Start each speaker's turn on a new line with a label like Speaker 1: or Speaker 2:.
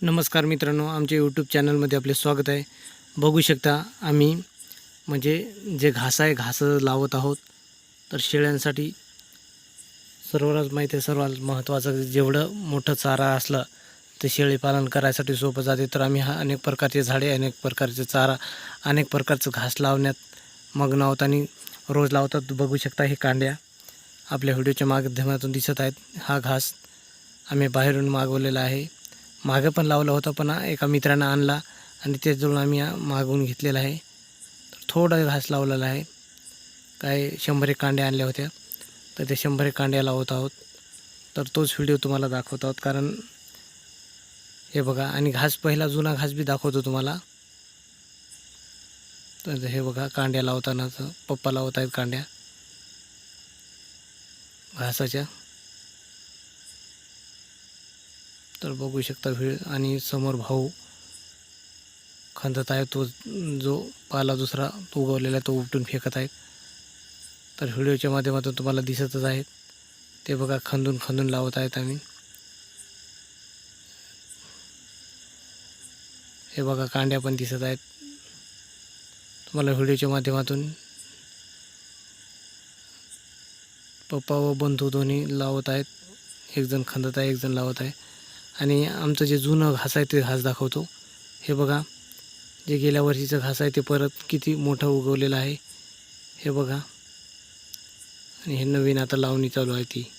Speaker 1: नमस्कार मित्रांनो आमच्या यूट्यूब चॅनलमध्ये आपले स्वागत आहे. बघू शकता आम्ही म्हणजे जे घास आहे घास लावत आहोत. तर शेळ्यांसाठी सर्वांनाच माहीत आहे सर्वात महत्त्वाचं जेवढं मोठं चारा असलं ते शेळी पालन करायसाठी सोपं जाते. तर आम्ही हा अनेक प्रकारचे झाडे अनेक प्रकारचे चारा अनेक प्रकारचं घास लावण्यात मग्न आहोत आणि रोज लावतात. बघू शकता हे कांड्या आपल्या व्हिडिओच्या माध्यमातून दिसत आहेत. हा घास आम्ही बाहेरून मागवलेला आहे. मागं पण लावला होता पण एका मित्रानं आणला आणि त्याचजवळून आम्ही मागवून घेतलेला आहे. तर थोडा घास लावलेला आहे. काय शंभर एक कांड्या आणल्या होत्या. तर ते शंभर एक कांड्या लावत आहोत. तर तोच व्हिडिओ तुम्हाला दाखवत आहोत. कारण हे बघा आणि घास पहिला जुना घास बी दाखवतो तुम्हाला. तर हे बघा कांड्या लावताना पप्पा लावत आहेत कांड्या. घासाच्या. तर बघू शकता व्हिड आणि समोर भाऊ खंदत आहे. तो जो पाला दुसरा तो उगवलेला आहे तो उपटून फेकत आहे. तर व्हिडिओच्या माध्यमातून तुम्हाला दिसतच आहेत ते बघा खंदून खंदून लावत आहेत आम्ही. हे बघा कांड्या पण दिसत आहेत. तुम्हाला व्हिडिओच्या माध्यमातून पप्पा व बंधू दोन्ही लावत आहेत. एक जण खंदत आहे एक जण लावत आहे. आणि आमचं जे जुनं घास आहे ते घास दाखवतो. हे बघा जे गेल्या वर्षीचं घास आहे ते परत किती मोठं उगवलेलं आहे. हे बघा. आणि हे नवीन आता लावणी चालू आहे ती.